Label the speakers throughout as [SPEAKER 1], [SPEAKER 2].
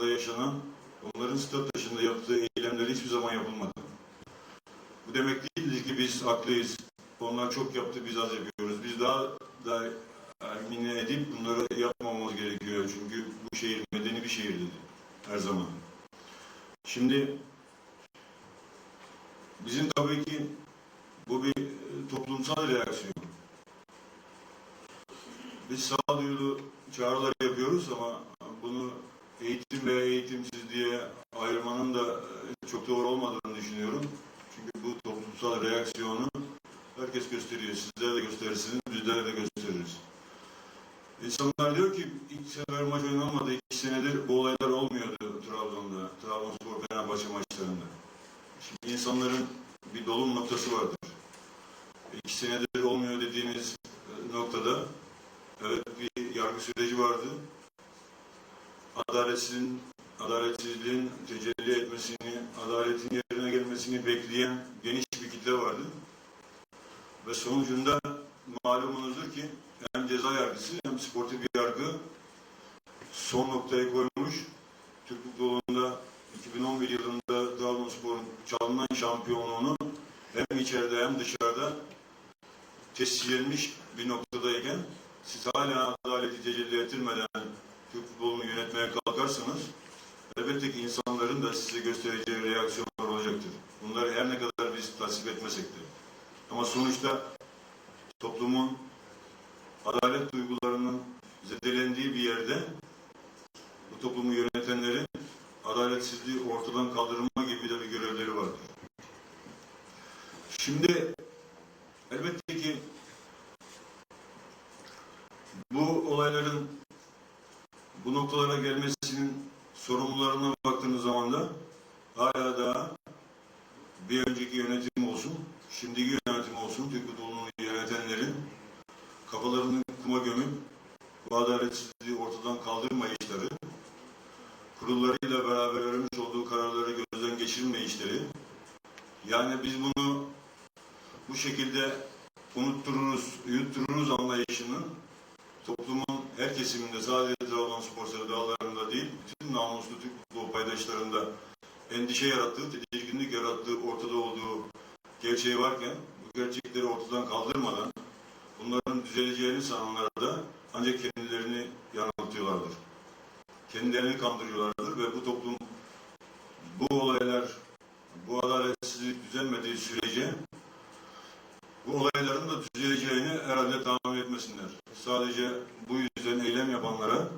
[SPEAKER 1] stadında yaşanan, onların stat dışında yaptığı eylemler hiçbir zaman yapılmadı. Bu demek değildir ki biz haklıyız. Onlar çok yaptı, biz az yapıyoruz. Biz daha da emine edip bunları yapmamamız gerekiyor. Çünkü bu şehir medeni bir şehir dedi. Her zaman. Şimdi bizim tabii ki bu bir e, toplumsal reaksiyon. Biz sağduyulu çağrılar yapıyoruz ama eğitim veya eğitimsiz diye ayırmanın da e, çok doğru olmadığını düşünüyorum. Çünkü bu toplumsal reaksiyonu herkes gösteriyor. Sizler de gösterirsiniz, bizler de gösteririz. İnsanlar diyor ki ilk sefer maç oynanmadı. iki senedir bu olaylar olmuyordu Trabzon'da. Trabzonspor Fenerbahçe maçlarında. Şimdi insanların bir dolum noktası vardır. İki senedir olmuyor dediğiniz e, noktada evet bir yargı süreci vardı. Adaletsizliğin, adaletsizliğin tecelli etmesini, adaletin yerine gelmesini bekleyen geniş bir kitle vardı. Ve sonucunda malumunuzdur ki hem ceza yargısı hem sportif yargı son noktaya koymuş. Türk futbolunda 2011 yılında Trabzonspor'un çalınan şampiyonluğunu hem içeride hem dışarıda tescillenmiş bir noktadayken siz hala adaleti tecelli ettirmeden yönetmeye kalkarsanız elbette ki insanların da size göstereceği reaksiyonlar olacaktır. Bunları her ne kadar biz tasvip etmesek de. Ama sonuçta toplumun adalet duygularının zedelendiği bir yerde bu toplumu yönetenlerin adaletsizliği ortadan kaldırma gibi de bir görevleri vardır. Şimdi elbette ki bu olayların bu noktalara gelmesinin sorumlularına baktığınız zaman da hala daha bir önceki yönetim olsun, şimdiki yönetim olsun, Türk futbolunu yönetenlerin kafalarını kuma gömüp bu adaletsizliği ortadan kaldırmayışları, kurullarıyla beraber vermiş olduğu kararları gözden geçirmeyişleri, yani biz bunu bu şekilde unuttururuz, yuttururuz anlayışının toplumun her kesiminde sadece Trabzonspor sevdalarında değil, bütün namuslu Türk futbol paydaşlarında endişe yarattığı, tedirginlik yarattığı ortada olduğu gerçeği varken bu gerçekleri ortadan kaldırmadan bunların düzeleceğini sananlar da ancak kendilerini yanıltıyorlardır. Kendilerini kandırıyorlardır ve bu toplum bu olaylar, bu adaletsizlik düzelmediği sürece bu olayların da düzeleceğini herhalde tahmin etmesinler. Sadece bu yüzden eylem yapanlara,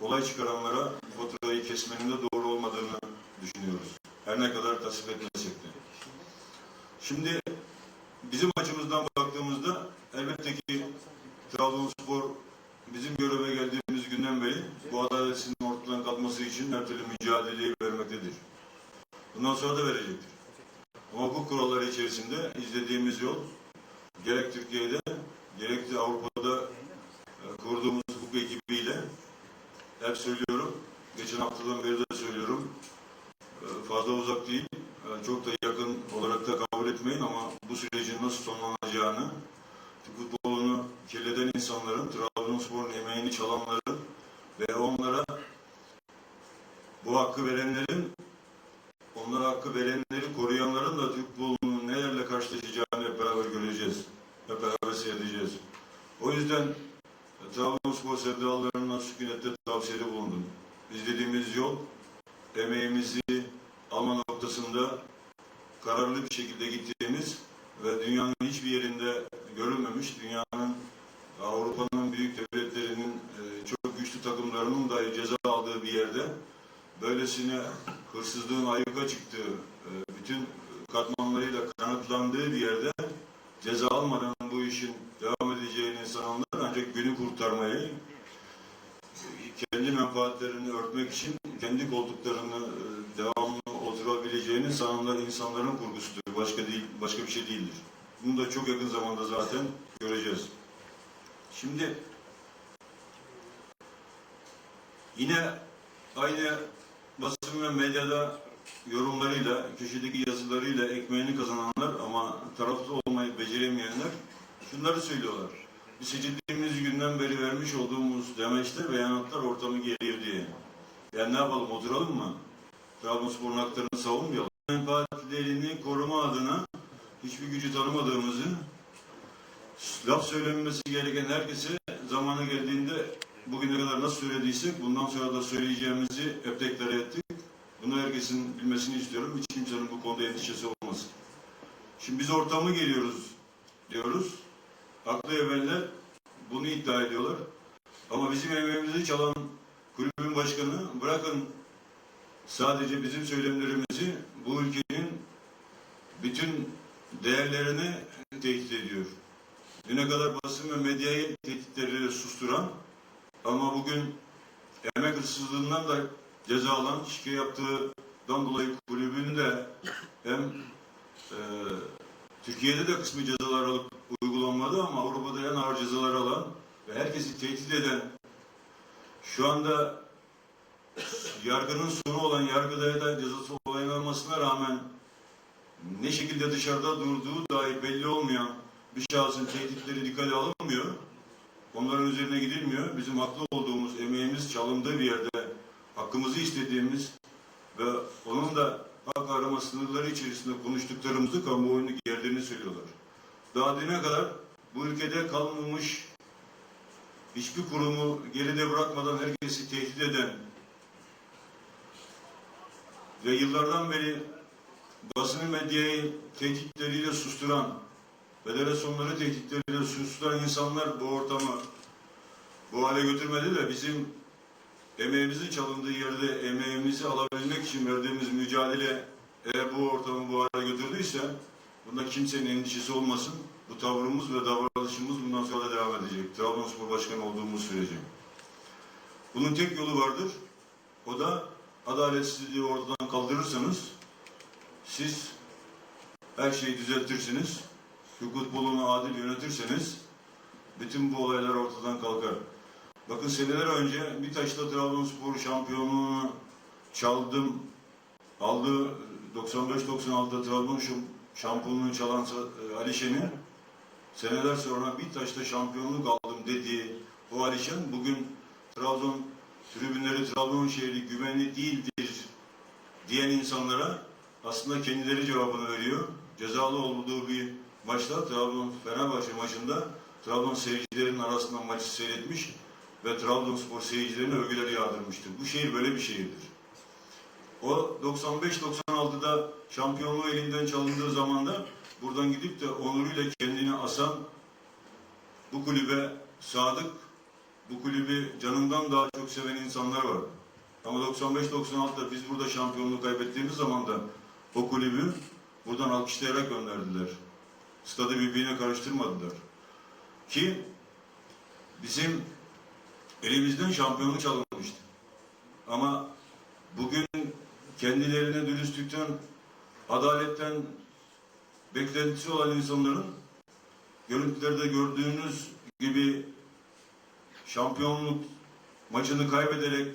[SPEAKER 1] olay çıkaranlara faturayı kesmenin de doğru olmadığını düşünüyoruz. Her ne kadar tasvip etmesek de. Şimdi bizim açımızdan baktığımızda elbette ki Trabzonspor bizim göreve geldiğimiz günden beri bu adaletsizliğin ortadan kalkması için her türlü mücadeleyi vermektedir. Bundan sonra da verecektir. Ama hukuk kuralları içerisinde izlediğimiz yol gerek Türkiye'de gerek de Avrupa'da e, kurduğumuz hukuk ekibiyle hep söylüyorum. Geçen haftadan beri de söylüyorum. e, fazla uzak değil. e, çok da yakın olarak da kabul etmeyin ama bu sürecin nasıl sonlanacağını futbolunu kirleten insanların, Trabzonspor'un emeğini çalanların ve onlara bu hakkı verenlerin onlara hakkı verenleri koruyanların da Türk futbolunun nelerle karşılaşacağını hep beraber göreceğiz. Hep beraber seyredeceğiz. O yüzden e, Trabzonspor sevdalarına sükunette tavsiyede bulundum. İzlediğimiz yol emeğimizi alma noktasında kararlı bir şekilde gittiğimiz ve dünyanın hiçbir yerinde görülmemiş, dünyanın Avrupa'nın büyük devletlerinin e, çok güçlü takımlarının dahi ceza aldığı bir yerde böylesine hırsızlığın ayyuka çıktığı, e, bütün katmanlarıyla kanıtlandığı bir yerde ceza almadan bu işin devam edeceğini sananlar ancak günü kurtarmayı, kendi menfaatlerini örtmek için kendi koltuklarını e, devamlı oturabileceğini sananlar insanların kurgusudur. Başka değil, başka bir şey değildir. Bunu da çok yakın zamanda zaten göreceğiz. Şimdi yine aynı basın ve medyada yorumlarıyla, köşedeki yazılarıyla ekmeğini kazananlar ama taraflı olmayı beceremeyenler şunları söylüyorlar. Seçildiğimiz günden beri vermiş olduğumuz demeçler, beyanatlar ortamı geriyor diye. Yani ne yapalım oturalım mı? Trabzonspor'un haklarını savunmayalım. Menfaatlerini koruma adına hiçbir gücü tanımadığımızı laf söylenmesi gereken herkese zamanı geldiğinde bugüne kadar nasıl söylediysek bundan sonra da söyleyeceğimizi hep deklar ettik. Bunu herkesin bilmesini istiyorum. Hiç kimsenin bu konuda endişesi olmasın. Şimdi biz ortamı geliyoruz diyoruz. Haklı evveller bunu iddia ediyorlar. Ama bizim emeğimizi çalan kulübün başkanı bırakın sadece bizim söylemlerimizi bu ülkenin bütün değerlerini tehdit ediyor. Düne kadar basın ve medyayı tehditleriyle susturan ama bugün emek hırsızlığından da ceza alan, şike yaptığından dolayı kulübün de hem e, Türkiye'de de kısmı cezalar alıp uygulanmadı ama Avrupa'da en ağır cezalar alan ve herkesi tehdit eden şu anda yargının sonu olan yargıdaya da cezası olaylanmasına rağmen ne şekilde dışarıda durduğu dahi belli olmayan bir şahsın tehditleri dikkate alınmıyor. Onların üzerine gidilmiyor. Bizim haklı olduğumuz, emeğimiz çalındığı bir yerde hakkımızı istediğimiz ve onun da hak arama sınırları içerisinde konuştuklarımızı kamuoyunu yerlerini söylüyorlar. Daha düne kadar bu ülkede kalmamış hiçbir kurumu geride bırakmadan herkesi tehdit eden ve yıllardan beri basını medyayı tehditleriyle susturan, federasyonları tehditleriyle susturan insanlar bu ortamı bu hale götürmedi de bizim emeğimizin çalındığı yerde emeğimizi alabilmek için verdiğimiz mücadele eğer bu ortamı bu hale götürdüyse bunda kimsenin endişesi olmasın. Bu tavrımız ve davranışımız bundan sonra devam edecek. Trabzonspor Başkanı olduğumuz sürece. Bunun tek yolu vardır. O da adaletsizliği ortadan kaldırırsanız siz her şeyi düzeltirsiniz. Türk futbolunu adil yönetirseniz bütün bu olaylar ortadan kalkar. Bakın seneler önce bir taşla Trabzonspor şampiyonluğunu çaldım, aldı 95-96'da Trabzon şampiyonluğunu çalan e, Alişen'in seneler sonra bir taşla şampiyonluk aldım dediği o Alişen bugün Trabzon tribünleri Trabzon şehri güvenli değildir diyen insanlara aslında kendileri cevabını veriyor. Cezalı olduğu bir maçta Trabzon Fenerbahçe maçında Trabzon seyircilerin arasından maçı seyretmiş ve Trabzonspor seyircilerine övgüler yağdırmıştır. Bu şehir böyle bir şehirdir. O 95-96'da şampiyonluğu elinden çalındığı zaman da buradan gidip de onuruyla kendini asan bu kulübe sadık, bu kulübü canından daha çok seven insanlar var. Ama 95-96'da biz burada şampiyonluğu kaybettiğimiz zaman da o kulübü buradan alkışlayarak gönderdiler. Stadı birbirine karıştırmadılar. Ki bizim elimizden şampiyonluk çalınmıştı. Ama bugün kendilerine dürüstlükten, adaletten beklentisi olan insanların görüntülerde gördüğünüz gibi şampiyonluk maçını kaybederek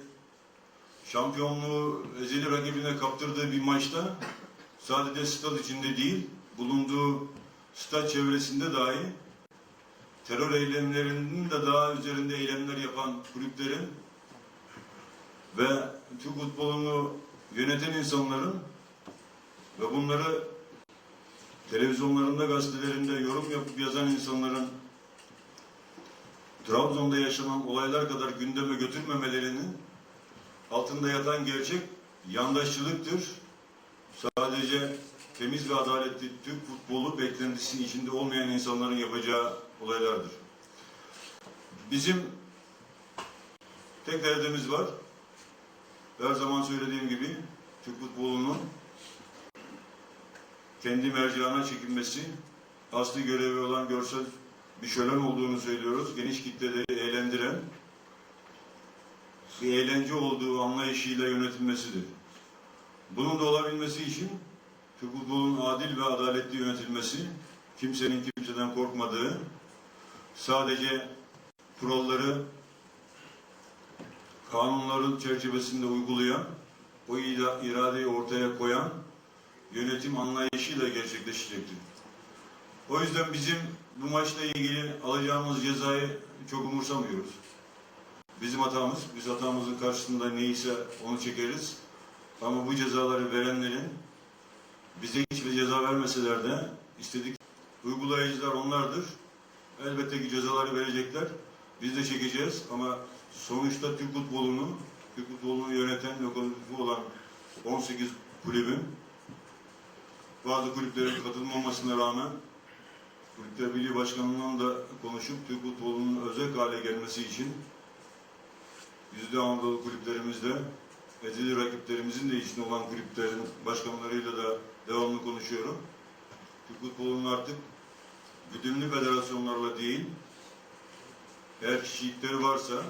[SPEAKER 1] şampiyonluğu ezeli rakibine kaptırdığı bir maçta sadece stat içinde değil, bulunduğu stat çevresinde dahi terör eylemlerinin de daha üzerinde eylemler yapan kulüplerin ve Türk futbolunu yöneten insanların ve bunları televizyonlarında, gazetelerinde yorum yapıp yazan insanların Trabzon'da yaşanan olaylar kadar gündeme götürmemelerinin altında yatan gerçek yandaşçılıktır. Sadece temiz ve adaletli Türk futbolu beklentisinin içinde olmayan insanların yapacağı olaylardır. Bizim tek derdimiz var. Her zaman söylediğim gibi Türk futbolunun kendi mercağına çekilmesi, asli görevi olan görsel bir şölen olduğunu söylüyoruz. Geniş kitleleri eğlendiren bir eğlence olduğu anlayışıyla yönetilmesidir. Bunun da olabilmesi için Türk futbolunun adil ve adaletli yönetilmesi, kimsenin kimseden korkmadığı, sadece kuralları kanunların çerçevesinde uygulayan, o ira- iradeyi ortaya koyan yönetim anlayışıyla gerçekleşecektir. O yüzden bizim bu maçla ilgili alacağımız cezayı çok umursamıyoruz. bizim hatamız. Biz hatamızın karşısında neyse onu çekeriz. Ama bu cezaları verenlerin bize hiçbir ceza vermeseler de istedik uygulayıcılar onlardır. Elbette ki cezaları verecekler. Biz de çekeceğiz ama sonuçta Türk futbolunu, Türk futbolunu yöneten lokomotifi olan 18 kulübün bazı kulüplerin katılmamasına rağmen Kulüpler Birliği Başkanlığı'ndan da konuşup Türk futbolunun özel hale gelmesi için yüzde Anadolu kulüplerimizde ezeli rakiplerimizin de içinde olan kulüplerin başkanlarıyla da devamlı konuşuyorum. Türk futbolunun artık güdümlü federasyonlarla değil, eğer kişilikleri varsa,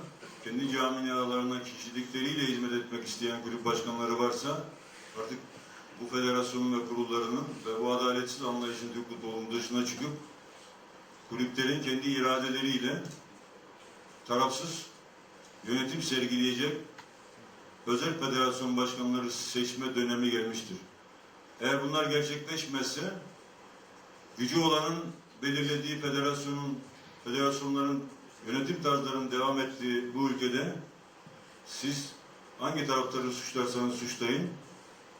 [SPEAKER 1] kendi camialarına kişilikleriyle hizmet etmek isteyen kulüp başkanları varsa artık bu federasyonun ve kurullarının ve bu adaletsiz anlayışın Türk futbolunun dışına çıkıp kulüplerin kendi iradeleriyle tarafsız yönetim sergileyecek özel federasyon başkanları seçme dönemi gelmiştir. Eğer bunlar gerçekleşmezse gücü olanın belirlediği federasyonun federasyonların yönetim tarzlarının devam ettiği bu ülkede siz hangi taraftarı suçlarsanız suçlayın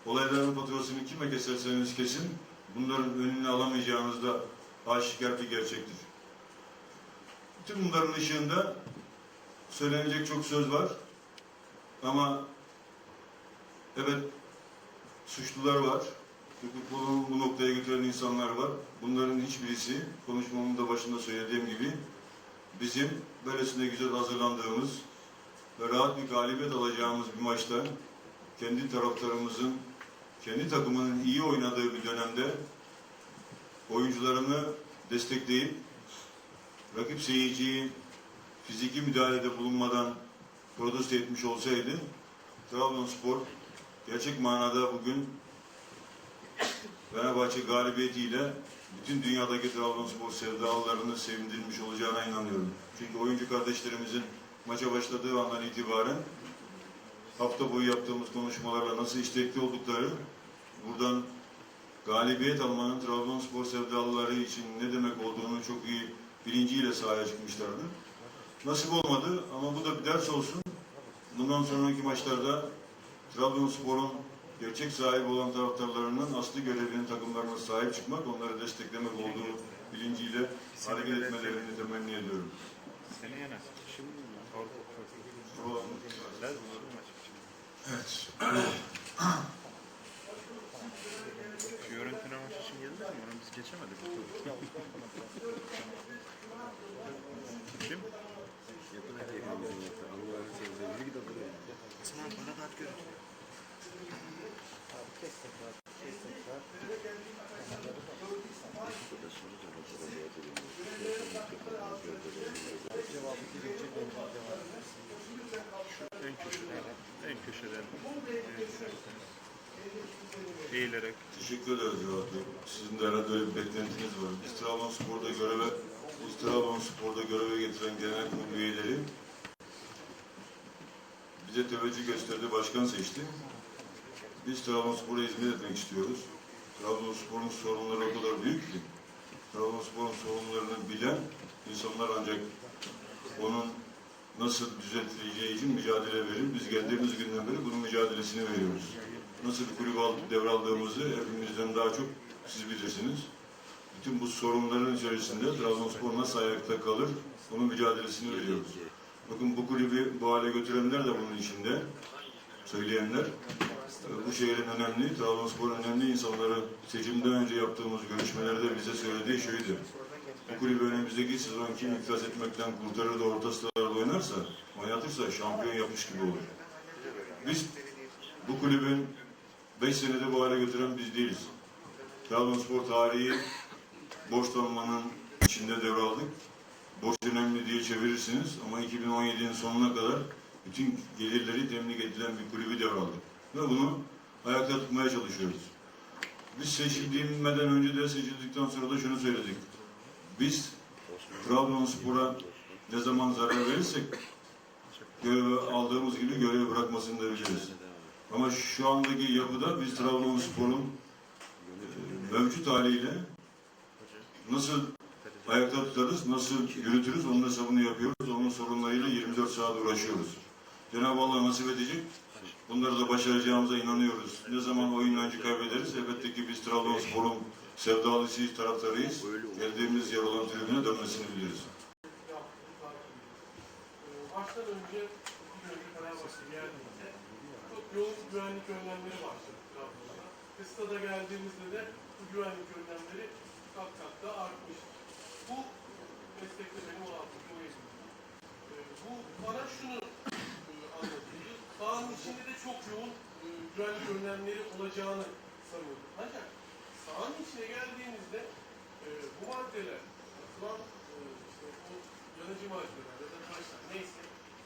[SPEAKER 1] olayların faturasını kime keserseniz kesin bunların önünü alamayacağınız da aşikar bir gerçektir. Bütün bunların ışığında söylenecek çok söz var. Ama evet suçlular var. Hukukunu bu noktaya götüren insanlar var. Bunların hiçbirisi konuşmamın da başında söylediğim gibi bizim böylesine güzel hazırlandığımız ve rahat bir galibiyet alacağımız bir maçta kendi taraftarımızın kendi takımının iyi oynadığı bir dönemde oyuncularını destekleyip rakip seyirciyi fiziki müdahalede bulunmadan protesto etmiş olsaydı Trabzonspor gerçek manada bugün Fenerbahçe galibiyetiyle bütün dünyadaki Trabzonspor sevdalılarını sevindirmiş olacağına inanıyorum. Çünkü oyuncu kardeşlerimizin maça başladığı andan itibaren hafta boyu yaptığımız konuşmalarla nasıl istekli oldukları buradan galibiyet almanın Trabzonspor sevdalıları için ne demek olduğunu çok iyi bilinciyle sahaya çıkmışlardı. Nasip olmadı ama bu da bir ders olsun. Bundan sonraki maçlarda Trabzonspor'un gerçek sahibi olan taraftarlarının aslı görevinin takımlarına sahip çıkmak, onları desteklemek olduğu bilinciyle hareket etmelerini temenni ediyorum. Evet.
[SPEAKER 2] Fiorentina maçı için geldiniz mi? Onu biz geçemedik. Kim?
[SPEAKER 3] Osman bana da at görüntü.
[SPEAKER 2] En köşeden. En köşeden. Eğilerek.
[SPEAKER 1] Teşekkür ederiz Cevat. Sizin de herhalde öyle bir beklentiniz var. Biz Trabzonspor'da göreve, biz Trabzonspor'da göreve getiren genel kurul üyeleri bize teveccüh gösterdi, başkan seçti. Biz Trabzonspor'a hizmet etmek istiyoruz. Trabzonspor'un sorunları o kadar büyük ki, Trabzonspor'un sorunlarını bilen insanlar ancak onun nasıl düzeltileceği için mücadele verir. Biz geldiğimiz günden beri bunun mücadelesini veriyoruz. Nasıl bir kulüp alıp devraldığımızı hepimizden daha çok siz bilirsiniz. Bütün bu sorunların içerisinde Trabzonspor nasıl ayakta kalır, bunun mücadelesini veriyoruz. Bakın bu kulübü bu hale götürenler de bunun içinde, söyleyenler. Ee, Bu şehrin önemli, Trabzonspor'un önemli insanları seçimden önce yaptığımız görüşmelerde bize söylediği şuydu. Bu kulübü önümüzdeki sezon kim iflas etmekten kurtarır da orta sıralarda oynarsa, oynatırsa şampiyon yapmış gibi olur. Biz bu kulübün 5 senede bu hale götüren biz değiliz. Trabzonspor tarihi borçlanmanın içinde devraldık. Borç önemli diye çevirirsiniz ama 2017'nin sonuna kadar bütün gelirleri temin edilen bir kulübü devraldık. Ve bunu ayakta tutmaya çalışıyoruz. Biz seçildiğimden önce de seçildikten sonra da şunu söyledik. Biz Trabzonspor'a ne zaman zarar verirsek görevi aldığımız gibi görevi bırakmasını da biliriz. Ama şu andaki yapıda biz Trabzonspor'un e, mevcut haliyle nasıl ayakta tutarız, nasıl yürütürüz onun hesabını yapıyoruz. Onun sorunlarıyla 24 saat uğraşıyoruz. Cenab-ı Allah nasip edecek. Bunları da başaracağımıza inanıyoruz. Ne zaman oyun önce kaybederiz? Elbette ki biz Trabzonspor'un sevdalısıyız, taraftarıyız. Geldiğimiz yer olan tribüne dönmesini biliyoruz.
[SPEAKER 3] Maçtan önce Fenerbahçe geldiğinde çok yoğun güvenlik önlemleri başladı Trabzon'da. Stada geldiğimizde de bu güvenlik önlemleri kat kat da artmış. Bu meslekte benim olan bir Ee, Bu bana şunu. Sahanın içinde de çok yoğun e, güvenlik önlemleri olacağını sanıyordum. Ancak sahanın içine geldiğimizde e, bu maddeler, atılan e, işte o yanıcı maddeler ya da taşlar neyse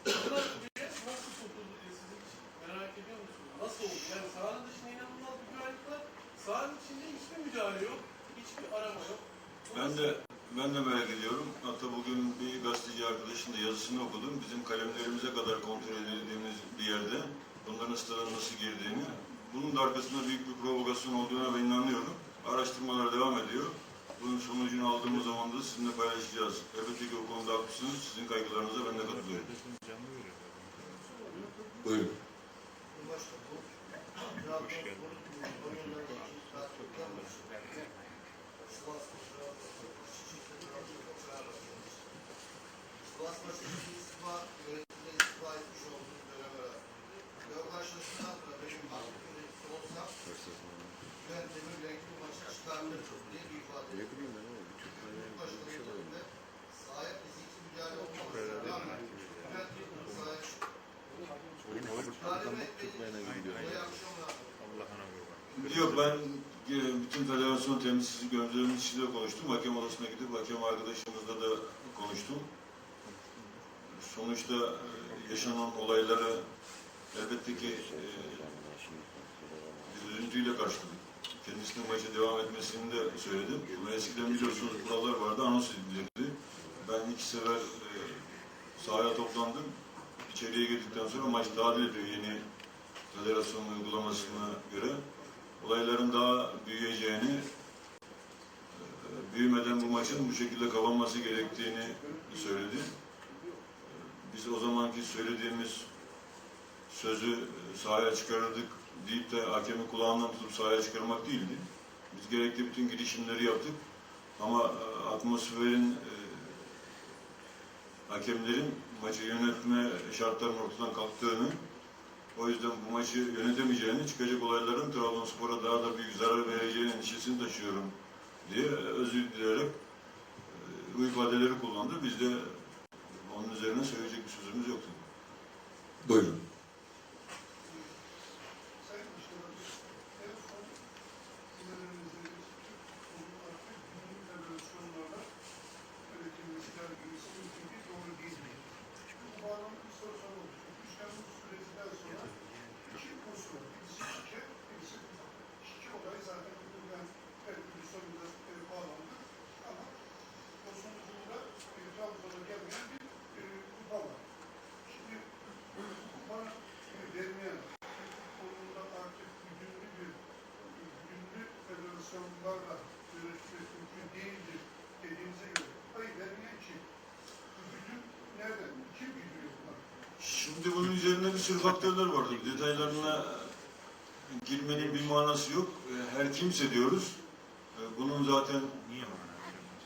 [SPEAKER 3] bunlar buraya nasıl sokuldu diye siz hiç merak ediyor musunuz? Nasıl oldu? Yani sahanın dışında inanılmaz bir güvenlik var. Sahanın içinde hiçbir müdahale yok. Hiçbir arama yok.
[SPEAKER 1] Ben de ben de merak ediyorum. Hatta bugün bir gazeteci arkadaşın da yazısını okudum. Bizim kalemlerimize kadar kontrol edildiğimiz bir yerde bunların stada nasıl girdiğini, bunun da arkasında büyük bir provokasyon olduğuna ben inanıyorum. Araştırmalar devam ediyor. Bunun sonucunu aldığımız zaman da sizinle paylaşacağız. Elbette ki o konuda haklısınız. Sizin kaygılarınıza ben de katılıyorum. Buyurun.
[SPEAKER 2] Hoş geldin.
[SPEAKER 1] Yok ben e, bütün federasyon temsilcisi yöneticiyle konuştum. Hakem odasına gidip hakem arkadaşımızla da konuştum. Sonuçta yaşanan olayları elbette ki e, üzüntüyle karşıladık. Kendisinin maça devam etmesini de söyledim. Ama eskiden biliyorsunuz kurallar vardı, anons edilirdi. Ben iki sefer e, sahaya toplandım. İçeriye girdikten sonra maç dahil ediyor yeni federasyon uygulamasına göre olayların daha büyüyeceğini, e, büyümeden bu maçın bu şekilde kapanması gerektiğini söyledi. Biz o zamanki söylediğimiz sözü e, sahaya çıkarırdık deyip de hakemi kulağından tutup sahaya çıkarmak değildi. Biz gerekli bütün girişimleri yaptık. Ama e, atmosferin, e, hakemlerin maçı yönetme şartlarının ortadan kalktığını, o yüzden bu maçı yönetemeyeceğini, çıkacak olayların Trabzonspor'a daha da büyük zarar vereceğini endişesini taşıyorum diye özür dileyerek e, bu ifadeleri kullandı. Biz de onun üzerine söyleyecek bir sözümüz yoktu.
[SPEAKER 4] Buyurun.
[SPEAKER 5] Sayın Başkanım, en son sinirlerimizi artık bizim federasyonlarla üretilmesi gelmesi mümkün değil, doğru değil. Bu bağlamda bir soru sormak istiyorum. Üç Temmuz sürecinden sonra iki unsur, birisi şike, birisi kupa. Şike olayı zaten bugünden belki bir soruyla e, bağlandı. Ama o sonucunda e, Trabzon'a gelmeyen bir e, kupa var. Şimdi bu kupa e, vermeyen konumunda artık güdümlü bir güdümlü federasyonlarla yönetmek mümkün değildir dediğinize göre hayır vermeyen kim? Bu güdüm nereden? Kim güdüyor bunlar?
[SPEAKER 1] Şimdi bunun üzerinde bir sürü faktörler vardır. Detaylarına girmenin bir manası yok. E, Her kimse diyoruz. E, Bunun zaten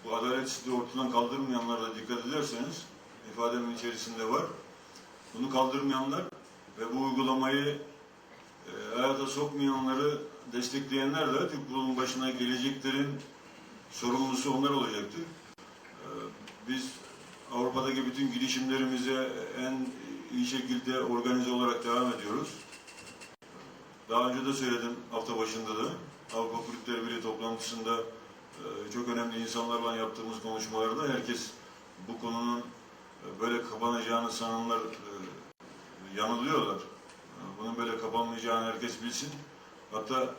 [SPEAKER 1] bu adaletsizliği ortadan kaldırmayanlara dikkat ederseniz ifademin içerisinde var. Bunu kaldırmayanlar ve bu uygulamayı e, hayata sokmayanları destekleyenler de Türk başına geleceklerin sorumlusu onlar olacaktır. Biz Avrupa'daki bütün girişimlerimize en iyi şekilde organize olarak devam ediyoruz. Daha önce de söyledim hafta başında da Avrupa Kulüpleri Birliği toplantısında e, çok önemli insanlarla yaptığımız konuşmalarda herkes bu konunun e, böyle kapanacağını sananlar e, yanılıyorlar. Bunun böyle kapanmayacağını herkes bilsin. Hatta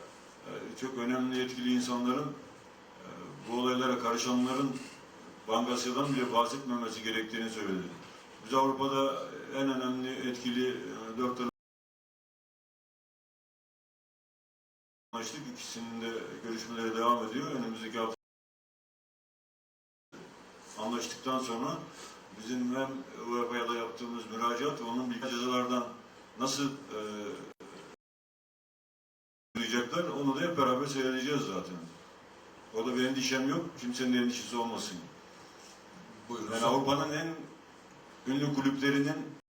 [SPEAKER 1] çok önemli yetkili insanların bu olaylara karışanların Bankasya'dan bile bahsetmemesi gerektiğini söyledi. Biz Avrupa'da en önemli etkili e, dört tane anlaştık. İkisinin de görüşmeleri devam ediyor. Önümüzdeki hafta anlaştıktan sonra bizim hem UEFA'ya da yaptığımız müracaat ve onun cezalardan nasıl e, duyacaklar onu da hep beraber seyredeceğiz zaten. Orada bir endişem yok. Kimsenin endişesi olmasın.
[SPEAKER 4] Buyurun.
[SPEAKER 1] Yani Avrupa'nın en ünlü kulüplerinin